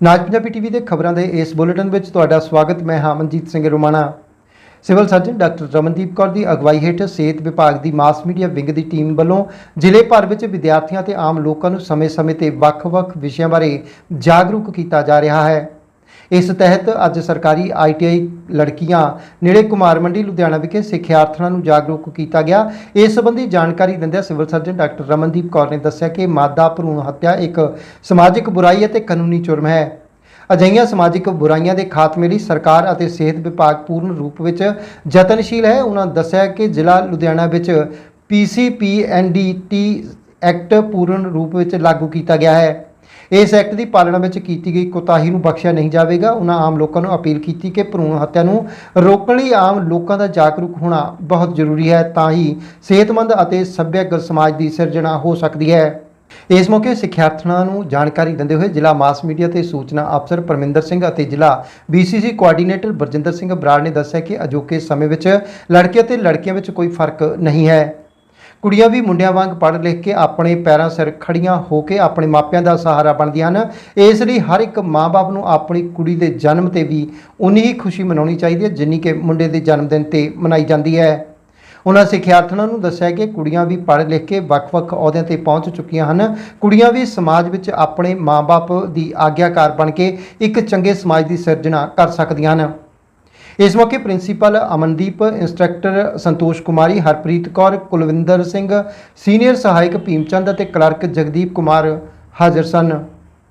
ਨਾਜ Punjabi TV ਦੇ ਖਬਰਾਂ ਦੇ ਇਸ ਬੁਲੇਟਿਨ ਵਿੱਚ ਤੁਹਾਡਾ ਸਵਾਗਤ, ਮੈਂ ਹਾਂ Manjit Singh Romana. Civil surgeon doctor Ramandeep Kaur ਦੀ ਅਗਵਾਈ ਹੇਠ ਸਿਹਤ ਵਿਭਾਗ ਦੀ ਮਾਸ ਮੀਡੀਆ ਵਿੰਗ ਦੀ ਟੀਮ ਵੱਲੋਂ ਜ਼ਿਲ੍ਹੇ ਭਰ ਵਿੱਚ ਵਿਦਿਆਰਥੀਆਂ ਤੇ ਆਮ ਲੋਕਾਂ ਨੂੰ ਸਮੇਂ-ਸਮੇਂ ਤੇ ਵੱਖ-ਵੱਖ ਵਿਸ਼ਿਆਂ ਬਾਰੇ ਜਾਗਰੂਕ ਕੀਤਾ ਜਾ ਰਿਹਾ ਹੈ। ਇਸ ਤਹਿਤ ਅੱਜ ਸਰਕਾਰੀ ਆਈਟੀਆਈ ਲੜਕੀਆਂ ਨੇੜੇ ਕੁਮਾਰ ਮੰਡੀ, ਲੁਧਿਆਣਾ ਵਿਖੇ ਸਿੱਖਿਆਰਥਣਾਂ ਨੂੰ ਜਾਗਰੂਕ ਕੀਤਾ ਗਿਆ। ਇਸ ਸੰਬੰਧੀ ਜਾਣਕਾਰੀ ਦਿੰਦਿਆਂ civil surgeon doctor Ramandeep Kaur ਨੇ ਦੱਸਿਆ ਕਿ ਮਾਦਾ ਭਰੂਣ ਹੱਤਿਆ ਇੱਕ ਸਮਾਜਿਕ ਬੁਰਾਈ ਅਤੇ ਕਾਨੂੰਨੀ ਜੁਰਮ ਹੈ। ਅਜਿਹੀਆਂ ਸਮਾਜਿਕ ਬੁਰਾਈਆਂ ਦੇ ਖਾਤਮੇ ਲਈ ਸਰਕਾਰ ਅਤੇ ਸਿਹਤ ਵਿਭਾਗ ਪੂਰਨ ਰੂਪ ਵਿੱਚ ਯਤਨਸ਼ੀਲ ਹੈ। ਉਹਨਾਂ ਦੱਸਿਆ ਕਿ ਜ਼ਿਲ੍ਹਾ ਲੁਧਿਆਣਾ ਵਿੱਚ ਪੀਸੀਪੀਐਨਡੀਟੀ ਐਕਟ ਪੂਰਨ ਰੂਪ ਵਿੱਚ ਲਾਗੂ ਕੀਤਾ ਗਿਆ ਹੈ। ਇਸ ਐਕਟ ਦੀ ਪਾਲਣਾ ਵਿੱਚ ਕੀਤੀ ਗਈ ਕੋਤਾਹੀ ਨੂੰ ਬਖਸ਼ਿਆ ਨਹੀਂ ਜਾਵੇਗਾ। ਉਹਨਾਂ ਆਮ ਲੋਕਾਂ ਨੂੰ ਅਪੀਲ ਕੀਤੀ ਕਿ ਭਰੂਣ ਹੱਤਿਆ ਨੂੰ ਰੋਕਣ ਲਈ ਆਮ ਲੋਕਾਂ ਦਾ ਜਾਗਰੂਕ ਹੋਣਾ ਬਹੁਤ ਜ਼ਰੂਰੀ ਹੈ, ਤਾਂ ਹੀ ਸਿਹਤਮੰਦ ਅਤੇ ਸੱਭਿਅਕ ਸਮਾਜ ਦੀ ਸਿਰਜਣਾ ਹੋ ਸਕਦੀ ਹੈ। ਇਸ ਮੌਕੇ ਸਿੱਖਿਆਰਥੀਆਂ ਨੂੰ ਜਾਣਕਾਰੀ ਦਿੰਦੇ ਹੋਏ ਜ਼ਿਲ੍ਹਾ ਮਾਸ ਮੀਡੀਆ ਤੇ ਸੂਚਨਾ ਅਫਸਰ ਪਰਮਿੰਦਰ ਸਿੰਘ ਅਤੇ ਜ਼ਿਲ੍ਹਾ ਬੀਸੀਸੀ ਕੋਆਰਡੀਨੇਟਰ ਬਰਜਿੰਦਰ ਸਿੰਘ ਬਰਾੜ ਨੇ ਦੱਸਿਆ ਕਿ ਅਜੋਕੇ ਸਮੇਂ ਵਿੱਚ ਲੜਕੇ ਅਤੇ ਲੜਕੀਆਂ ਵਿੱਚ ਕੋਈ ਫ਼ਰਕ ਨਹੀਂ ਹੈ। ਕੁੜੀਆਂ ਵੀ ਮੁੰਡਿਆਂ ਵਾਂਗ ਪੜ੍ਹ ਲਿਖ ਕੇ ਆਪਣੇ ਪੈਰਾਂ ਸਿਰ ਖੜੀਆਂ ਹੋ ਕੇ ਆਪਣੇ ਮਾਪਿਆਂ ਦਾ ਸਹਾਰਾ ਬਣਦੀਆਂ ਹਨ। ਇਸ ਲਈ ਹਰ ਇੱਕ ਮਾਂ-ਬਾਪ ਨੂੰ ਆਪਣੀ ਕੁੜੀ ਦੇ ਜਨਮ ਤੇ ਵੀ ਉਨੀ ਹੀ ਖੁਸ਼ੀ ਮਨਾਉਣੀ ਚਾਹੀਦੀ ਹੈ, ਜਿੰਨੀ ਕਿ ਮੁੰਡੇ ਦੇ ਜਨਮ ਦਿਨ ਤੇ ਮਨਾਈ ਜਾਂਦੀ ਹੈ। ਉਹਨਾਂ ਸਿੱਖਿਆਰਥੀਆਂ ਨੂੰ ਦੱਸਿਆ ਕਿ ਕੁੜੀਆਂ ਵੀ ਪੜ੍ਹ ਲਿਖ ਕੇ ਵੱਖ-ਵੱਖ ਅਹੁਦਿਆਂ ਤੇ ਪਹੁੰਚ ਚੁੱਕੀਆਂ ਹਨ। ਕੁੜੀਆਂ ਵੀ ਸਮਾਜ ਵਿੱਚ ਆਪਣੇ ਮਾਂ-ਬਾਪ ਦੀ ਆਗਿਆਕਾਰ ਬਣ ਕੇ ਇੱਕ ਚੰਗੇ ਸਮਾਜ ਦੀ ਸਿਰਜਣਾ ਕਰ ਸਕਦੀਆਂ ਹਨ। ਇਸ ਮੌਕੇ principal Amandeep, instructor Santosh Kumari, Harpreet Kaur, Kulwinder Singh, senior ਸਹਾਇਕ ਭੀਮਚੰਦ ਅਤੇ ਕਲਰਕ ਜਗਦੀਪ ਕੁਮਾਰ ਹਾਜ਼ਰ ਸਨ।